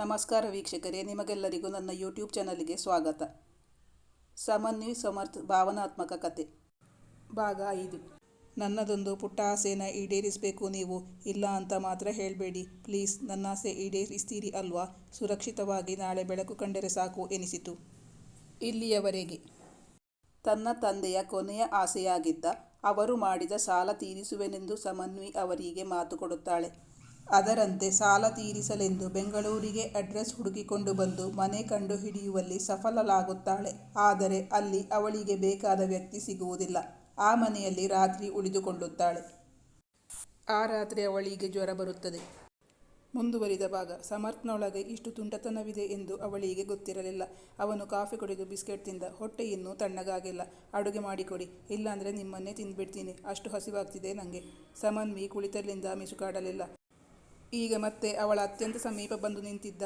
ನಮಸ್ಕಾರ ವೀಕ್ಷಕರೇ, ನಿಮಗೆಲ್ಲರಿಗೂ ನನ್ನ ಯೂಟ್ಯೂಬ್ ಚಾನಲ್ಗೆ ಸ್ವಾಗತ. ಸಮನ್ವಿ ಸಮರ್ಥ, ಭಾವನಾತ್ಮಕ ಕತೆ. ಭಾಗ ಐದು. ನನ್ನದೊಂದು ಪುಟ್ಟ ಆಸೆನ ಈಡೇರಿಸಬೇಕು ನೀವು. ಇಲ್ಲ ಅಂತ ಮಾತ್ರ ಹೇಳಬೇಡಿ. ಪ್ಲೀಸ್, ನನ್ನ ಆಸೆ ಈಡೇರಿಸ್ತೀರಿ ಅಲ್ವಾ? ಸುರಕ್ಷಿತವಾಗಿ ನಾಳೆ ಬೆಳಕು ಕಂಡರೆ ಸಾಕು ಎನಿಸಿತು. ಇಲ್ಲಿಯವರೆಗೆ. ತನ್ನ ತಂದೆಯ ಕೊನೆಯ ಆಸೆಯಾಗಿದ್ದ, ಅವರು ಮಾಡಿದ ಸಾಲ ತೀರಿಸುವೆನೆಂದು ಸಮನ್ವಿ ಅವರಿಗೆ ಮಾತು ಕೊಡುತ್ತಾಳೆ. ಅದರಂತೆ ಸಾಲ ತೀರಿಸಲೆಂದು ಬೆಂಗಳೂರಿಗೆ ಅಡ್ರೆಸ್ ಹುಡುಕಿಕೊಂಡು ಬಂದು ಮನೆ ಕಂಡು ಹಿಡಿಯುವಲ್ಲಿ ಸಫಲಳಾಗುತ್ತಾಳೆ. ಆದರೆ ಅಲ್ಲಿ ಅವಳಿಗೆ ಬೇಕಾದ ವ್ಯಕ್ತಿ ಸಿಗುವುದಿಲ್ಲ. ಆ ಮನೆಯಲ್ಲಿ ರಾತ್ರಿ ಉಳಿದುಕೊಳ್ಳುತ್ತಾಳೆ. ಆ ರಾತ್ರಿ ಅವಳಿಗೆ ಜ್ವರ ಬರುತ್ತದೆ. ಮುಂದುವರಿದ ಭಾಗ, ಸಮರ್ಥ್ನೊಳಗೆ ಇಷ್ಟು ತುಂಟತನವಿದೆ ಎಂದು ಅವಳಿಗೆ ಗೊತ್ತಿರಲಿಲ್ಲ. ಅವನು ಕಾಫಿ ಕುಡಿದು ಬಿಸ್ಕೆಟ್ ತಿಂದ, ಹೊಟ್ಟೆ ಇನ್ನೂ ತಣ್ಣಗಾಗಿಲ್ಲ. ಅಡುಗೆ ಮಾಡಿಕೊಡಿ, ಇಲ್ಲಾಂದರೆ ನಿಮ್ಮನ್ನೇ ತಿಂದುಬಿಡ್ತೀನಿ. ಅಷ್ಟು ಹಸಿವಾಗ್ತಿದೆ ನನಗೆ ಸಮನ್ವಿ ಕುಳಿತಲ್ಲಿಂದ ಮಿಸುಕಾಡಲಿಲ್ಲ. ಈಗ ಮತ್ತೆ ಅವಳ ಅತ್ಯಂತ ಸಮೀಪ ಬಂದು ನಿಂತಿದ್ದ.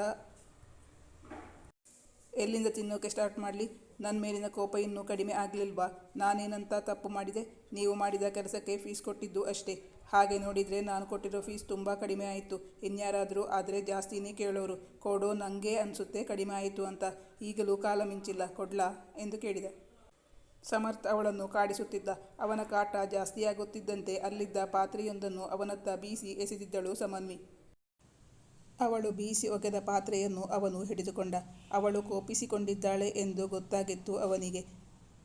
ಎಲ್ಲಿಂದ ತಿನ್ನೋಕೆ ಸ್ಟಾರ್ಟ್ ಮಾಡಲಿ? ನನ್ನ ಮೇಲಿನ ಕೋಪ ಇನ್ನೂ ಕಡಿಮೆ ಆಗಲಿಲ್ವಾ? ನಾನೇನಂತ ತಪ್ಪು ಮಾಡಿದೆ? ನೀವು ಮಾಡಿದ ಕೆಲಸಕ್ಕೆ ಫೀಸ್ ಕೊಟ್ಟಿದ್ದು ಅಷ್ಟೇ. ಹಾಗೆ ನೋಡಿದರೆ ನಾನು ಕೊಟ್ಟಿರೋ ಫೀಸ್ ತುಂಬ ಕಡಿಮೆ ಆಯಿತು. ಇನ್ಯಾರಾದರೂ ಆದರೆ ಜಾಸ್ತಿನೇ ಕೇಳೋರು. ಕೊಡೋ ನನಗೆ ಅನಿಸುತ್ತೆ ಕಡಿಮೆ ಆಯಿತು ಅಂತ. ಈಗಲೂ ಕಾಲ ಮಿಂಚಿಲ್ಲ. ಕೊಡ್ಲಾ? ಎಂದು ಕೇಳಿದ. ಸಮರ್ಥ್ ಅವಳನ್ನು ಕಾಡಿಸುತ್ತಿದ್ದ. ಅವನ ಕಾಟ ಜಾಸ್ತಿಯಾಗುತ್ತಿದ್ದಂತೆ ಅಲ್ಲಿದ್ದ ಪಾತ್ರೆಯೊಂದನ್ನು ಅವನತ್ತ ಬೀಸಿ ಎಸೆದಿದ್ದಳು ಸಮನ್ವಿ. ಅವಳು ಬೀಸಿ ಒಗೆದ ಪಾತ್ರೆಯನ್ನು ಅವನು ಹಿಡಿದುಕೊಂಡ. ಅವಳು ಕೋಪಿಸಿಕೊಂಡಿದ್ದಾಳೆ ಎಂದು ಗೊತ್ತಾಗಿತ್ತು ಅವನಿಗೆ.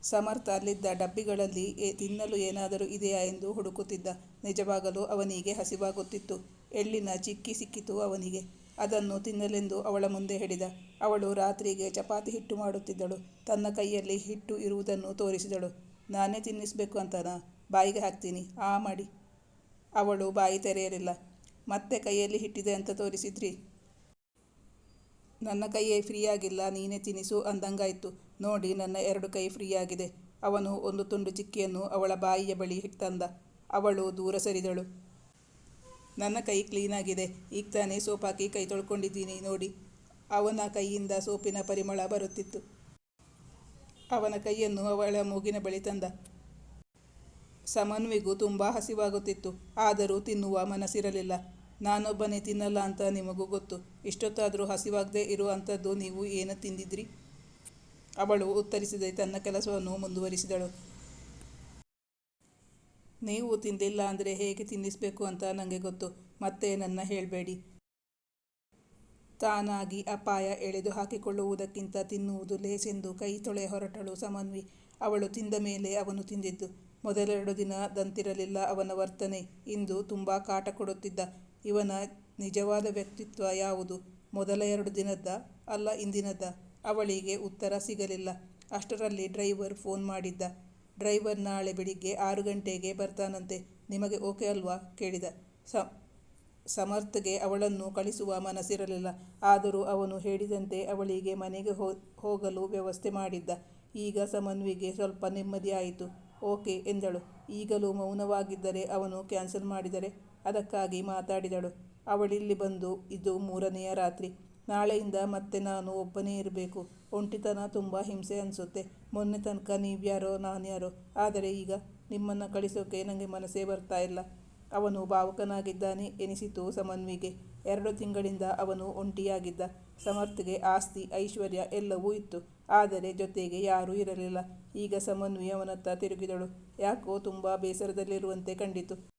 ಸಮರ್ಥ ಅಲ್ಲಿದ್ದ ಡಬ್ಬಿಗಳಲ್ಲಿ ತಿನ್ನಲು ಏನಾದರೂ ಇದೆಯಾ ಎಂದು ಹುಡುಕುತ್ತಿದ್ದ. ನಿಜವಾಗಲೂ ಅವನಿಗೆ ಹಸಿವಾಗುತ್ತಿತ್ತು. ಎಳ್ಳಿನ ಚಿಕ್ಕಿ ಸಿಕ್ಕಿತು ಅವನಿಗೆ. ಅದನ್ನು ತಿನ್ನಲೆಂದು ಅವಳ ಮುಂದೆ ಹಿಡಿದ ಅವಳು ರಾತ್ರಿಗೆ ಚಪಾತಿ ಹಿಟ್ಟು ಮಾಡುತ್ತಿದ್ದಳು. ತನ್ನ ಕೈಯಲ್ಲಿ ಹಿಟ್ಟು ಇರುವುದನ್ನು ತೋರಿಸಿದಳು. ನಾನೇ ತಿನ್ನಿಸಬೇಕು ಅಂತನಾ? ಬಾಯಿಗೆ ಹಾಕ್ತೀನಿ. ಆ, ಮಾಡಿ. ಅವಳು ಬಾಯಿ ತೆರೆಯಲಿಲ್ಲ. ಮತ್ತೆ ಕೈಯಲ್ಲಿ ಹಿಟ್ಟಿದೆ ಅಂತ ತೋರಿಸಿದ್ರಿ? ನನ್ನ ಕೈಯೇ ಫ್ರೀ ಆಗಿಲ್ಲ ನೀನೇ ತಿನ್ನಿಸು ಅಂದಂಗಾಯ್ತು. ನೋಡಿ, ನನ್ನ ಎರಡು ಕೈ ಫ್ರೀ ಆಗಿದೆ ಅವನು ಒಂದು ತುಂಡು ಚಿಕ್ಕಿಯನ್ನು ಅವಳ ಬಾಯಿಯ ಬಳಿ ತಂದ. ಅವಳು ದೂರ ಸರಿದಳು. ನನ್ನ ಕೈ ಕ್ಲೀನಾಗಿದೆ ಈಗ ತಾನೇ ಸೋಪ್ ಹಾಕಿ ಕೈ ತೊಳ್ಕೊಂಡಿದ್ದೀನಿ ನೋಡಿ. ಅವನ ಕೈಯಿಂದ ಸೋಪಿನ ಪರಿಮಳ ಬರುತ್ತಿತ್ತು. ಅವನ ಕೈಯನ್ನು ಅವಳ ಮೂಗಿನ ಬಳಿ ತಂದ. ಸಮನ್ವಿಗೂ ತುಂಬ ಹಸಿವಾಗುತ್ತಿತ್ತು. ಆದರೂ ತಿನ್ನುವ ಮನಸ್ಸಿರಲಿಲ್ಲ. ನಾನೊಬ್ಬನೇ ತಿನ್ನಲ್ಲ ಅಂತ ನಿಮಗೂ ಗೊತ್ತು. ಇಷ್ಟೊತ್ತಾದರೂ ಹಸಿವಾಗದೇ ಇರುವಂಥದ್ದು ನೀವು ಏನು ತಿಂದಿದ್ರಿ? ಅವಳು ಉತ್ತರಿಸದೆ, ತನ್ನ ಕೆಲಸವನ್ನು ಮುಂದುವರಿಸಿದಳು. ನೀವು ತಿಂದಿಲ್ಲ ಅಂದರೆ ಹೇಗೆ ತಿನ್ನಿಸಬೇಕು ಅಂತ ನನಗೆ ಗೊತ್ತು. ಮತ್ತೆ ನನ್ನ ಹೇಳಬೇಡಿ. ತಾನಾಗಿ ಅಪಾಯ ಎಳೆದು ಹಾಕಿಕೊಳ್ಳುವುದಕ್ಕಿಂತ ತಿನ್ನುವುದು ಲೇಸೆಂದು ಕೈ ತೊಳೆ ಹೊರಟಳು ಸಮನ್ವಿ. ಅವಳು ತಿಂದ ಮೇಲೆ ಅವನು ತಿಂದಿದ್ದು. ಮೊದಲೆರಡು ದಿನದಂತಿರಲಿಲ್ಲ ಅವನ ವರ್ತನೆ. ಇಂದು ತುಂಬ ಕಾಟ ಕೊಡುತ್ತಿದ್ದ. ಇವನ ನಿಜವಾದ ವ್ಯಕ್ತಿತ್ವ ಯಾವುದು? ಮೊದಲ ಎರಡು ದಿನದ್ದ? ಅಲ್ಲ ಇಂದಿನದ್ದ? ಅವಳಿಗೆ ಉತ್ತರ ಸಿಗಲಿಲ್ಲ. ಅಷ್ಟರಲ್ಲಿ ಡ್ರೈವರ್ ಫೋನ್ ಮಾಡಿದ್ದ. ಡ್ರೈವರ್ ನಾಳೆ ಬೆಳಿಗ್ಗೆ ಆರು ಗಂಟೆಗೆ ಬರ್ತಾನಂತೆ. ನಿಮಗೆ ಓಕೆ ಅಲ್ವಾ? ಕೇಳಿದ. ಸಮರ್ಥ್ಗೆ ಅವಳನ್ನು ಕಳಿಸುವ ಮನಸ್ಸಿರಲಿಲ್ಲ. ಆದರೂ ಅವನು ಹೇಳಿದಂತೆ ಅವಳಿಗೆ ಮನೆಗೆ ಹೋಗಲು ವ್ಯವಸ್ಥೆ ಮಾಡಿದ್ದ. ಈಗ ಸಮನ್ವಿಗೆ ಸ್ವಲ್ಪ ನೆಮ್ಮದಿಯಾಯಿತು ಓಕೆ ಎಂದಳು. ಈಗಲೂ ಮೌನವಾಗಿದ್ದರೆ ಅವನು ಕ್ಯಾನ್ಸಲ್ ಮಾಡಿದರೆ ಅದಕ್ಕಾಗಿ ಮಾತಾಡಿದಳು. ಅವಳಿಲ್ಲಿ ಬಂದು ಇದು ಮೂರನೆಯ ರಾತ್ರಿ. ನಾಳೆಯಿಂದ ಮತ್ತೆ ನಾನು ಒಬ್ಬನೇ ಇರಬೇಕು. ಒಂಟಿತನ ತುಂಬ ಹಿಂಸೆ ಅನಿಸುತ್ತೆ. ಮೊನ್ನೆ ತನಕ ನೀವ್ಯಾರೋ ನಾನ್ಯಾರೋ. ಆದರೆ ಈಗ ನಿಮ್ಮನ್ನು ಕಳಿಸೋಕೆ ನನಗೆ ಮನಸ್ಸೇ ಬರ್ತಾ ಇಲ್ಲ. ಅವನು ಭಾವುಕನಾಗಿದ್ದಾನೆ ಎನಿಸಿತು ಸಮನ್ವಿಗೆ. ಎರಡು ತಿಂಗಳಿಂದ ಅವನು ಒಂಟಿಯಾಗಿದ್ದ. ಸಮರ್ಥ್ಗೆ ಆಸ್ತಿ, ಐಶ್ವರ್ಯ ಎಲ್ಲವೂ ಇತ್ತು. ಆದರೆ ಜೊತೆಗೆ ಯಾರೂ ಇರಲಿಲ್ಲ. ಈಗ ಸಮನ್ವಿ ಅವನತ್ತ ತಿರುಗಿದಳು. ಯಾಕೋ ತುಂಬ ಬೇಸರದಲ್ಲಿರುವಂತೆ ಕಂಡಿತು.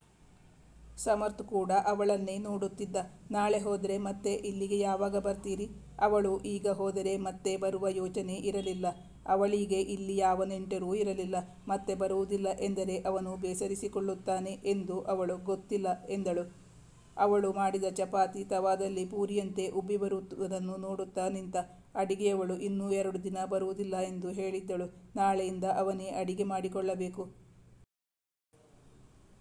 ಸಮರ್ಥ್ ಕೂಡ ಅವಳನ್ನೇ ನೋಡುತ್ತಿದ್ದ. ನಾಳೆ ಹೋದರೆ ಮತ್ತೆ ಇಲ್ಲಿಗೆ ಯಾವಾಗ ಬರ್ತೀರಿ? ಅವಳು ಈಗ ಹೋದರೆ ಮತ್ತೆ ಬರುವ ಯೋಚನೆ ಇರಲಿಲ್ಲ. ಅವಳಿಗೆ ಇಲ್ಲಿ ಯಾವ ನೆಂಟರೂ ಇರಲಿಲ್ಲ. ಮತ್ತೆ ಬರುವುದಿಲ್ಲ ಎಂದರೆ ಅವನು ಬೇಸರಿಸಿಕೊಳ್ಳುತ್ತಾನೆ ಎಂದು ಅವಳು ಗೊತ್ತಿಲ್ಲ ಎಂದಳು. ಅವಳು ಮಾಡಿದ ಚಪಾತಿ ತವಾದಲ್ಲಿ ಪೂರಿಯಂತೆ ಉಬ್ಬಿ ಬರುವುದನ್ನು ನೋಡುತ್ತಾ ನಿಂತ. ಅಡಿಗೆಯವಳು ಇನ್ನೂ ಎರಡು ದಿನ ಬರುವುದಿಲ್ಲ ಎಂದು ಹೇಳಿದ್ದಳು. ನಾಳೆಯಿಂದ ಅವನೇ ಅಡಿಗೆ ಮಾಡಿಕೊಳ್ಳಬೇಕು.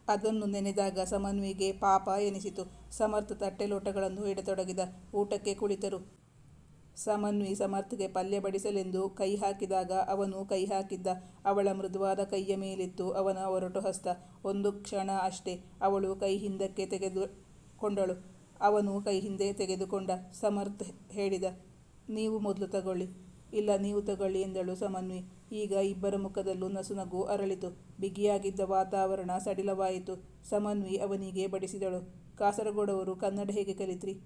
ಅದನ್ನು ನೆನೆದಾಗ ಸಮನ್ವಿಗೆ ಪಾಪ ಎನಿಸಿತು. ಸಮರ್ಥ ತಟ್ಟೆ ಲೋಟಗಳನ್ನು ಇಡತೊಡಗಿದ ಊಟಕ್ಕೆ ಕುಳಿತರು. ಸಮನ್ವಿ ಸಮರ್ಥ್ಗೆ ಪಲ್ಯ ಬಡಿಸಲೆಂದು ಕೈ ಹಾಕಿದಾಗ ಅವನು ಕೈ ಹಾಕಿದ್ದ. ಅವಳ ಮೃದುವಾದ ಕೈಯ ಮೇಲಿತ್ತು ಅವನ ಒರಟು ಹಸ್ತ. ಒಂದು ಕ್ಷಣ ಅಷ್ಟೇ ಅವಳು ಕೈ ಹಿಂದಕ್ಕೆ ತೆಗೆದುಕೊಂಡಳು. ಅವನು ಕೈ ಹಿಂದೆ ತೆಗೆದುಕೊಂಡ. ಸಮರ್ಥ್ ಹೇಳಿದ, ನೀವು ಮೊದಲು ತಗೊಳ್ಳಿ. ಇಲ್ಲ, ನೀವು ತಗೊಳ್ಳಿ ಎಂದಳು ಸಮನ್ವಿ. ಈಗ ಇಬ್ಬರ ಮುಖದಲ್ಲೂ ನಸುನಗು ಅರಳಿತು. ಬಿಗಿಯಾಗಿದ್ದ ವಾತಾವರಣ ಸಡಿಲವಾಯಿತು. ಸಮನ್ವಿ ಅವನಿಗೆ ಬಡಿಸಿದಳು. ಕಾಸರಗೋಡವರು ಕನ್ನಡ ಹೇಗೆ ಕಲಿತ್ರಿ?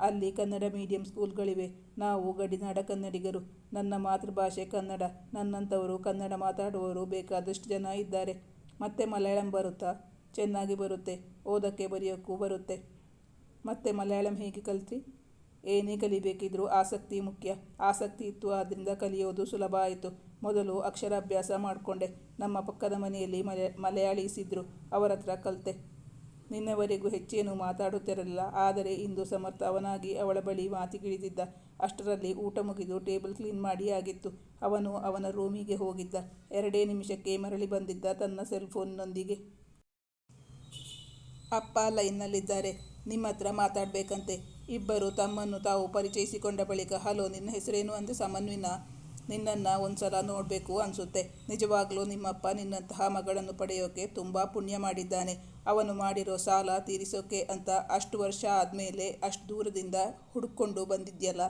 ಅಲ್ಲಿ ಕನ್ನಡ ಮೀಡಿಯಂ ಸ್ಕೂಲ್ಗಳಿವೆ. ನಾವು ಗಡಿನಾಡ ಕನ್ನಡಿಗರು. ನನ್ನ ಮಾತೃಭಾಷೆ ಕನ್ನಡ. ನನ್ನಂಥವರು ಕನ್ನಡ ಮಾತಾಡುವವರು ಬೇಕಾದಷ್ಟು ಜನ ಇದ್ದಾರೆ. ಮತ್ತೆ ಮಲಯಾಳಂ ಬರುತ್ತಾ? ಚೆನ್ನಾಗಿ ಬರುತ್ತೆ. ಓದೋಕ್ಕೆ ಬರೆಯೋಕ್ಕೂ ಬರುತ್ತೆ. ಮತ್ತೆ ಮಲಯಾಳಂ ಹೇಗೆ ಕಲಿತ್ರಿ? ಏನೇ ಕಲಿಬೇಕಿದ್ರೂ ಆಸಕ್ತಿ ಮುಖ್ಯ. ಆಸಕ್ತಿ ಇತ್ತು ಆದ್ದರಿಂದ ಕಲಿಯೋದು ಸುಲಭ ಆಯಿತು. ಮೊದಲು ಅಕ್ಷರಾಭ್ಯಾಸ ಮಾಡಿಕೊಂಡೆ. ನಮ್ಮ ಪಕ್ಕದ ಮನೆಯಲ್ಲಿ ಮಲೆ ಮಲಯಾಳಿಸಿದ್ರು ಅವರ ಹತ್ರ ಕಲಿತೆ. ನಿನ್ನವರೆಗೂ ಹೆಚ್ಚೇನು ಮಾತಾಡುತ್ತಿರಲಿಲ್ಲ. ಆದರೆ ಇಂದು ಸಮರ್ಥ ಅವನಾಗಿ ಅವಳ ಬಳಿ ಮಾತಿಗಿಳಿದಿದ್ದ. ಅಷ್ಟರಲ್ಲಿ ಊಟ ಮುಗಿದು ಟೇಬಲ್ ಕ್ಲೀನ್ ಮಾಡಿ ಆಗಿತ್ತು. ಅವನು ಅವನ ರೂಮಿಗೆ ಹೋಗಿದ್ದ. ಎರಡೇ ನಿಮಿಷಕ್ಕೆ ಮರಳಿ ಬಂದಿದ್ದ ತನ್ನ ಸೆಲ್ಫೋನ್ನೊಂದಿಗೆ ಅಪ್ಪ ಲೈನ್ನಲ್ಲಿದ್ದಾರೆ. ನಿಮ್ಮ ಹತ್ರ ಮಾತಾಡಬೇಕಂತೆ. ಇಬ್ಬರು ತಮ್ಮನ್ನು ತಾವು ಪರಿಚಯಿಸಿಕೊಂಡ ಬಳಿಕ, ಹಲೋ, ನಿನ್ನ ಹೆಸರೇನು? ಅಂದೆ ಸಮನ್ವಿನ ನಿನ್ನನ್ನು ಒಂದ್ಸಲ ನೋಡಬೇಕು ಅನಿಸುತ್ತೆ. ನಿಜವಾಗ್ಲೂ ನಿಮ್ಮಪ್ಪ ನಿನ್ನಂತಹ ಮಗಳನ್ನು ಪಡೆಯೋಕೆ ತುಂಬ ಪುಣ್ಯ ಮಾಡಿದ್ದಾನೆ. ಅವನು ಮಾಡಿರೋ ಸಾಲ ತೀರಿಸೋಕೆ ಅಂತ ಅಷ್ಟು ವರ್ಷ ಆದಮೇಲೆ ಅಷ್ಟು ದೂರದಿಂದ ಹುಡುಕೊಂಡು ಬಂದಿದ್ಯಲ್ಲ?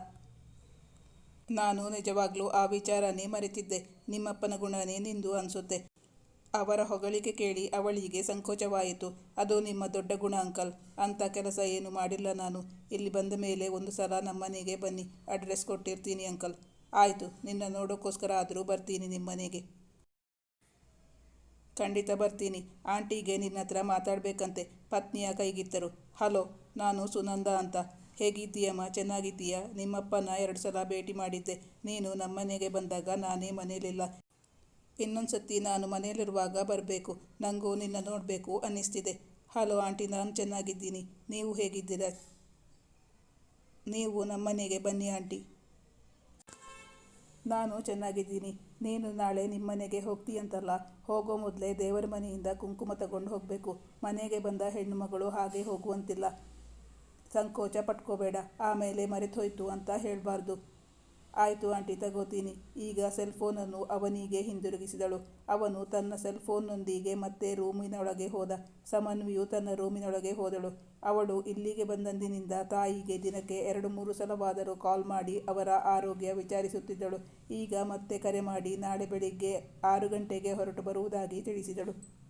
ನಾನು ನಿಜವಾಗ್ಲೂ ಆ ವಿಚಾರನೇ ಮರೆತಿದ್ದೆ. ನಿಮ್ಮಪ್ಪನ ಗುಣನೇ ನಿಂದು ಅನಿಸುತ್ತೆ. ಅವರ ಹೊಗಳಿಕೆ ಕೇಳಿ ಅವಳಿಗೆ ಸಂಕೋಚವಾಯಿತು. ಅದು ನಿಮ್ಮ ದೊಡ್ಡ ಗುಣ ಅಂಕಲ್. ಅಂಥ ಕೆಲಸ ಏನು ಮಾಡಿಲ್ಲ ನಾನು. ಇಲ್ಲಿ ಬಂದ ಮೇಲೆ ಒಂದು ಸಲ ನಮ್ಮನೆಗೆ ಬನ್ನಿ. ಅಡ್ರೆಸ್ ಕೊಟ್ಟಿರ್ತೀನಿ ಅಂಕಲ್. ಆಯಿತು, ನಿನ್ನ ನೋಡೋಕ್ಕೋಸ್ಕರ ಆದರೂ ಬರ್ತೀನಿ ನಿಮ್ಮ ಮನೆಗೆ ಖಂಡಿತ ಬರ್ತೀನಿ. ಆಂಟಿಗೆ ನಿನ್ನ ಹತ್ರ ಮಾತಾಡಬೇಕಂತೆ. ಪತ್ನಿಯ ಕೈಗಿತ್ತರು. ಹಲೋ, ನಾನು ಸುನಂದ ಅಂತ. ಹೇಗಿದ್ದೀಯಮ್ಮ? ಚೆನ್ನಾಗಿದ್ದೀಯಾ? ನಿಮ್ಮಪ್ಪನ ಎರಡು ಸಲ ಭೇಟಿ ಮಾಡಿದ್ದೆ. ನೀನು ನಮ್ಮನೆಗೆ ಬಂದಾಗ ನಾನೇ ಮನೇಲಿಲ್ಲ. ಇನ್ನೊಂದು ಸತಿ ನಾನು ಮನೆಯಲ್ಲಿರುವಾಗ ಬರಬೇಕು. ನನಗೂ ನಿನ್ನ ನೋಡಬೇಕು ಅನ್ನಿಸ್ತಿದೆ. ಹಲೋ, ಆಂಟಿ, ನಾನು ಚೆನ್ನಾಗಿದ್ದೀನಿ. ನೀವು ಹೇಗಿದ್ದೀರಾ? ನೀವು ನಮ್ಮನೆಗೆ ಬನ್ನಿ, ಆಂಟಿ. ನಾನು ಚೆನ್ನಾಗಿದ್ದೀನಿ. ನೀನು ನಾಳೆ ನಿಮ್ಮನೆಗೆ ಹೋಗ್ತೀಯಂತಲ್ಲ ಹೋಗೋ ಮೊದಲೇ ದೇವರ ಮನೆಯಿಂದ ಕುಂಕುಮ ತಗೊಂಡು ಹೋಗಬೇಕು. ಮನೆಗೆ ಬಂದ ಹೆಣ್ಣು ಮಗಳು ಹಾಗೆ ಹೋಗುವಂತಿಲ್ಲ. ಸಂಕೋಚ ಪಟ್ಕೋಬೇಡ. ಆಮೇಲೆ ಮರೆತೋಯ್ತು ಅಂತ ಹೇಳಬಾರ್ದು. ಆಯಿತು ಆಂಟಿ, ತಗೋತೀನಿ. ಈಗ ಸೆಲ್ ಫೋನನ್ನು ಅವನಿಗೆ ಹಿಂದಿರುಗಿಸಿದಳು. ಅವನು ತನ್ನ ಸೆಲ್ ಫೋನ್ನೊಂದಿಗೆ ಮತ್ತೆ ರೂಮಿನೊಳಗೆ ಹೋದ. ಸಮನ್ವಿಯು ತನ್ನ ರೂಮಿನೊಳಗೆ ಹೋದಳು. ಅವಳು ಇಲ್ಲಿಗೆ ಬಂದಂದಿನಿಂದ ತಾಯಿಗೆ ದಿನಕ್ಕೆ ಎರಡು ಮೂರು ಸಲವಾದರೂ ಕಾಲ್ ಮಾಡಿ ಅವರ ಆರೋಗ್ಯ ವಿಚಾರಿಸುತ್ತಿದ್ದಳು. ಈಗ ಮತ್ತೆ ಕರೆ ಮಾಡಿ ನಾಳೆ ಬೆಳಿಗ್ಗೆ ಆರು ಗಂಟೆಗೆ ಹೊರಟು ಬರುವುದಾಗಿ ತಿಳಿಸಿದಳು.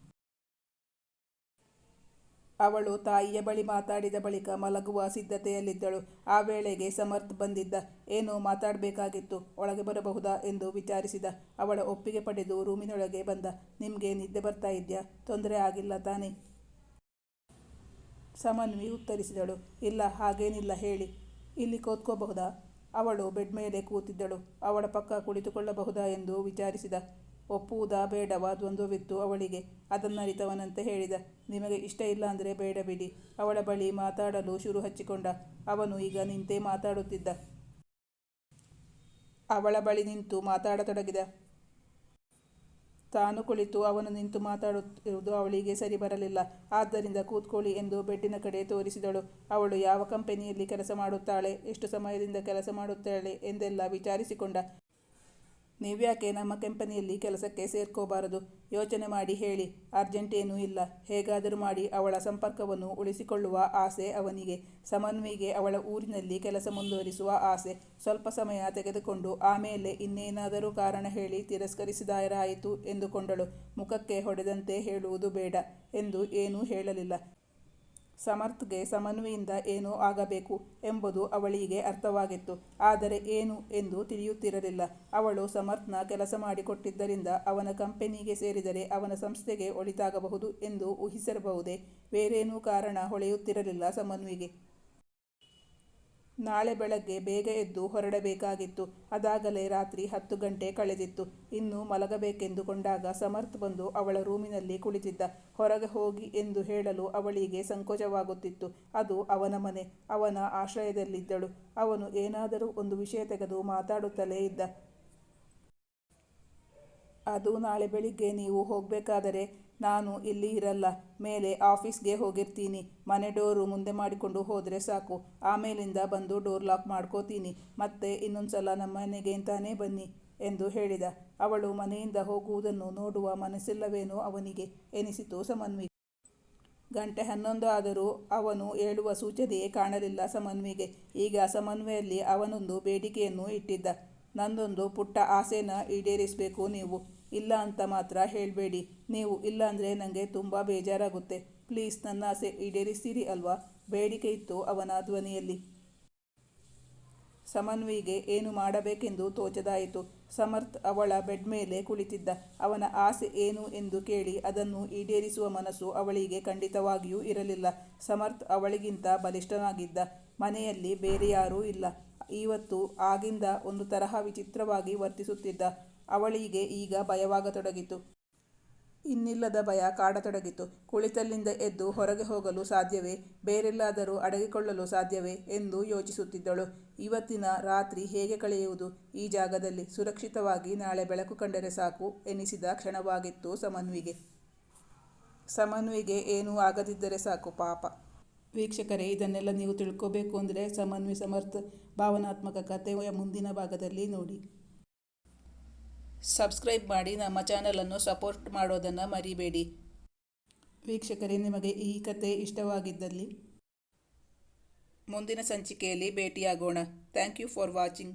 ಅವಳು ತಾಯಿಯ ಬಳಿ ಮಾತಾಡಿದ ಬಳಿಕ ಮಲಗುವ ಸಿದ್ಧತೆಯಲ್ಲಿದ್ದಳು. ಆ ವೇಳೆಗೆ ಸಮರ್ಥ್ ಬಂದಿದ್ದ, ಏನೋ ಮಾತಾಡಬೇಕಾಗಿತ್ತು, ಒಳಗೆ ಬರಬಹುದಾ? ಎಂದು ವಿಚಾರಿಸಿದ. ಅವಳ ಒಪ್ಪಿಗೆ ಪಡೆದು ರೂಮಿನೊಳಗೆ ಬಂದ. ನಿಮಗೆ ನಿದ್ದೆ ಬರ್ತಾ ಇದೆಯಾ? ತೊಂದರೆ ಆಗಿಲ್ಲ ತಾನೇ. ಸಮನ್ವಿ ಉತ್ತರಿಸಿದಳು. ಇಲ್ಲ, ಹಾಗೇನಿಲ್ಲ, ಹೇಳಿ. ಇಲ್ಲಿ ಕೂತ್ಕೋಬಹುದಾ? ಅವಳು ಬೆಡ್ ಮೇಲೆ ಕೂತಿದ್ದಳು. ಅವಳ ಪಕ್ಕ ಕುಳಿತುಕೊಳ್ಳಬಹುದಾ ಎಂದು ವಿಚಾರಿಸಿದ. ಒಪ್ಪುವುದಾ ಬೇಡವಾ ದ್ವಂದ್ವವಿತ್ತು ಅವಳಿಗೆ. ಅದನ್ನರಿತವನಂತೆ ಹೇಳಿದ. ನಿಮಗೆ ಇಷ್ಟ ಇಲ್ಲ ಅಂದರೆ ಬೇಡ ಬಿಡಿ. ಅವಳ ಬಳಿ ಮಾತಾಡಲು ಶುರು ಹಚ್ಚಿಕೊಂಡ. ಅವನು ಈಗ ನಿಂತೇ ಮಾತಾಡುತ್ತಿದ್ದ. ಅವಳ ಬಳಿ ನಿಂತು ಮಾತಾಡತೊಡಗಿದ. ತಾನು ಕುಳಿತು ಅವನು ನಿಂತು ಮಾತಾಡುತ್ತಿರುವುದು ಅವಳಿಗೆ ಸರಿ ಬರಲಿಲ್ಲ. ಆದ್ದರಿಂದ ಕೂತ್ಕೊಳ್ಳಿ ಎಂದು ಬೆಡ್ಡಿನ ಕಡೆ ತೋರಿಸಿದಳು. ಅವಳು ಯಾವ ಕಂಪನಿಯಲ್ಲಿ ಕೆಲಸ ಮಾಡುತ್ತಾಳೆ, ಎಷ್ಟು ಸಮಯದಿಂದ ಕೆಲಸ ಮಾಡುತ್ತಾಳೆ ಎಂದೆಲ್ಲ ವಿಚಾರಿಸಿಕೊಂಡ. ನೀವ್ಯಾಕೆ ನಮ್ಮ ಕಂಪನಿಯಲ್ಲಿ ಕೆಲಸಕ್ಕೆ ಸೇರ್ಕೋಬಾರದು? ಯೋಚನೆ ಮಾಡಿ ಹೇಳಿ. ಅರ್ಜೆಂಟೇನೂ ಇಲ್ಲ. ಹೇಗಾದರೂ ಮಾಡಿ ಅವಳ ಸಂಪರ್ಕವನ್ನು ಉಳಿಸಿಕೊಳ್ಳುವ ಆಸೆ ಅವನಿಗೆ. ಸಮನ್ವಿಗೆ ಅವಳ ಊರಿನಲ್ಲಿ ಕೆಲಸ ಮುಂದುವರಿಸುವ ಆಸೆ. ಸ್ವಲ್ಪ ಸಮಯ ತೆಗೆದುಕೊಂಡು ಆಮೇಲೆ ಇನ್ನೇನಾದರೂ ಕಾರಣ ಹೇಳಿ ತಿರಸ್ಕರಿಸಿದಾಯರಾಯಿತು ಎಂದುಕೊಂಡಳು. ಮುಖಕ್ಕೆ ಹೊಡೆದಂತೆ ಹೇಳುವುದು ಬೇಡ ಎಂದು ಏನೂ ಹೇಳಲಿಲ್ಲ. ಸಮರ್ಥ್ಗೆ ಸಮನ್ವಿಯಿಂದ ಏನೋ ಆಗಬೇಕು ಎಂಬುದು ಅವಳಿಗೆ ಅರ್ಥವಾಗಿತ್ತು. ಆದರೆ ಏನು ಎಂದು ತಿಳಿಯುತ್ತಿರಲಿಲ್ಲ. ಅವಳು ಸಮರ್ಥ್ನ ಕೆಲಸ ಮಾಡಿಕೊಟ್ಟಿದ್ದರಿಂದ ಅವನ ಕಂಪನಿಗೆ ಸೇರಿದರೆ ಅವನ ಸಂಸ್ಥೆಗೆ ಒಳಿತಾಗಬಹುದು ಎಂದು ಊಹಿಸಿರಬಹುದೇ ಬೇರೇನೂ ಕಾರಣ ಹೊಳೆಯುತ್ತಿರಲಿಲ್ಲ ಸಮನ್ವಿಗೆ. ನಾಳೆ ಬೆಳಗ್ಗೆ ಬೇಗ ಎದ್ದು ಹೊರಡಬೇಕಾಗಿತ್ತು. ಅದಾಗಲೇ ರಾತ್ರಿ ಹತ್ತು ಗಂಟೆ ಕಳೆದಿತ್ತು. ಇನ್ನು ಮಲಗಬೇಕೆಂದುಕೊಂಡಾಗ ಸಮರ್ಥ್ ಬಂದು ಅವಳ ರೂಮಿನಲ್ಲಿ ಕುಳಿತಿದ್ದ. ಹೊರಗೆ ಹೋಗಿ ಎಂದು ಹೇಳಲು ಅವಳಿಗೆ ಸಂಕೋಚವಾಗುತ್ತಿತ್ತು. ಅದು ಅವನ ಮನೆ, ಅವನ ಆಶ್ರಯದಲ್ಲಿದ್ದಳು. ಅವನು ಏನಾದರೂ ಒಂದು ವಿಷಯ ತೆಗೆದು ಮಾತಾಡುತ್ತಲೇ ಇದ್ದ. ಅದು ನಾಳೆ ಬೆಳಿಗ್ಗೆ ನೀವು ಹೋಗಬೇಕಾದರೆ ನಾನು ಇಲ್ಲಿ ಇರಲ್ಲ, ಮೇಲೆ ಆಫೀಸ್ಗೆ ಹೋಗಿರ್ತೀನಿ. ಮನೆ ಡೋರು ಮುಂದೆ ಮಾಡಿಕೊಂಡು ಹೋದರೆ ಸಾಕು. ಆಮೇಲಿಂದ ಬಂದು ಡೋರ್ ಲಾಕ್ ಮಾಡ್ಕೋತೀನಿ. ಮತ್ತೆ ಇನ್ನೊಂದು ಸಲ ನಮ್ಮ ಮನೆಗೆ ಅಂತಾನೇ ಬನ್ನಿ ಎಂದು ಹೇಳಿದ. ಅವಳು ಮನೆಯಿಂದ ಹೋಗುವುದನ್ನು ನೋಡುವ ಮನಸ್ಸಿಲ್ಲವೇನೋ ಅವನಿಗೆ ಎನಿಸಿತು ಸಮನ್ವಿ ಗಂಟೆ ಹನ್ನೊಂದು ಆದರೂ ಅವನು ಹೇಳುವ ಸೂಚನೆಯೇ ಕಾಣಲಿಲ್ಲ ಸಮನ್ವಿಗೆ. ಈಗ ಸಮನ್ವೆಯಲ್ಲಿ ಅವನೊಂದು ಬೇಡಿಕೆಯನ್ನು ಇಟ್ಟಿದ್ದ. ನಂದೊಂದು ಪುಟ್ಟ ಆಸೆನ ಈಡೇರಿಸಬೇಕು ನೀವು. ಇಲ್ಲ ಅಂತ ಮಾತ್ರ ಹೇಳಬೇಡಿ. ನೀವು ಇಲ್ಲ ಅಂದರೆ ನನಗೆ ತುಂಬ ಬೇಜಾರಾಗುತ್ತೆ. ಪ್ಲೀಸ್ ನನ್ನ ಆಸೆ ಈಡೇರಿಸ್ತೀರಿ ಅಲ್ವಾ? ಬೇಡಿಕೆ ಇತ್ತು ಅವನ ಧ್ವನಿಯಲ್ಲಿ. ಸಮನ್ವಿಗೆ ಏನು ಮಾಡಬೇಕೆಂದು ತೋಚದಾಯಿತು. ಸಮರ್ಥ್ ಅವಳ ಬೆಡ್ ಮೇಲೆ ಕುಳಿತಿದ್ದ. ಅವನ ಆಸೆ ಏನು ಎಂದು ಕೇಳಿ ಅದನ್ನು ಈಡೇರಿಸುವ ಮನಸ್ಸು ಅವಳಿಗೆ ಖಂಡಿತವಾಗಿಯೂ ಇರಲಿಲ್ಲ. ಸಮರ್ಥ್ ಅವಳಿಗಿಂತ ಬಲಿಷ್ಠನಾಗಿದ್ದ. ಮನೆಯಲ್ಲಿ ಬೇರೆ ಯಾರೂ ಇಲ್ಲ. ಇವತ್ತು ಆಗಿಂದ ಒಂದು ತರಹ ವಿಚಿತ್ರವಾಗಿ ವರ್ತಿಸುತ್ತಿದ್ದ. ಅವಳಿಗೆ ಈಗ ಭಯವಾಗತೊಡಗಿತು. ಇನ್ನಿಲ್ಲದ ಭಯ ಕಾಡತೊಡಗಿತು. ಕುಳಿತಲ್ಲಿಂದ ಎದ್ದು ಹೊರಗೆ ಹೋಗಲು ಸಾಧ್ಯವೇ? ಬೇರೆಲ್ಲಾದರೂ ಅಡಗಿಕೊಳ್ಳಲು ಸಾಧ್ಯವೇ ಎಂದು ಯೋಚಿಸುತ್ತಿದ್ದಳು. ಇವತ್ತಿನ ರಾತ್ರಿ ಹೇಗೆ ಕಳೆಯುವುದು? ಈ ಜಾಗದಲ್ಲಿ ಸುರಕ್ಷಿತವಾಗಿ ನಾಳೆ ಬೆಳಕು ಕಂಡರೆ ಸಾಕು ಎನಿಸಿದ ಕ್ಷಣವಾಗಿತ್ತು ಸಮನ್ವಿಗೆ. ಸಮನ್ವಿಗೆ ಏನೂ ಆಗದಿದ್ದರೆ ಸಾಕು ಪಾಪ. ವೀಕ್ಷಕರೇ, ಇದನ್ನೆಲ್ಲ ನೀವು ತಿಳ್ಕೋಬೇಕು ಅಂದರೆ ಸಮನ್ವಿ ಸಮರ್ಥ ಭಾವನಾತ್ಮಕ ಕಥೆಯ ಮುಂದಿನ ಭಾಗದಲ್ಲಿ ನೋಡಿ. ಸಬ್ಸ್ಕ್ರೈಬ್ ಮಾಡಿ ನಮ್ಮ ಚಾನಲನ್ನು ಸಪೋರ್ಟ್ ಮಾಡೋದನ್ನು ಮರಿಬೇಡಿ. ವೀಕ್ಷಕರೇ, ನಿಮಗೆ ಈ ಕತೆ ಇಷ್ಟವಾಗಿದ್ದಲ್ಲಿ ಮುಂದಿನ ಸಂಚಿಕೆಯಲ್ಲಿ ಭೇಟಿಯಾಗೋಣ. Thank you for watching.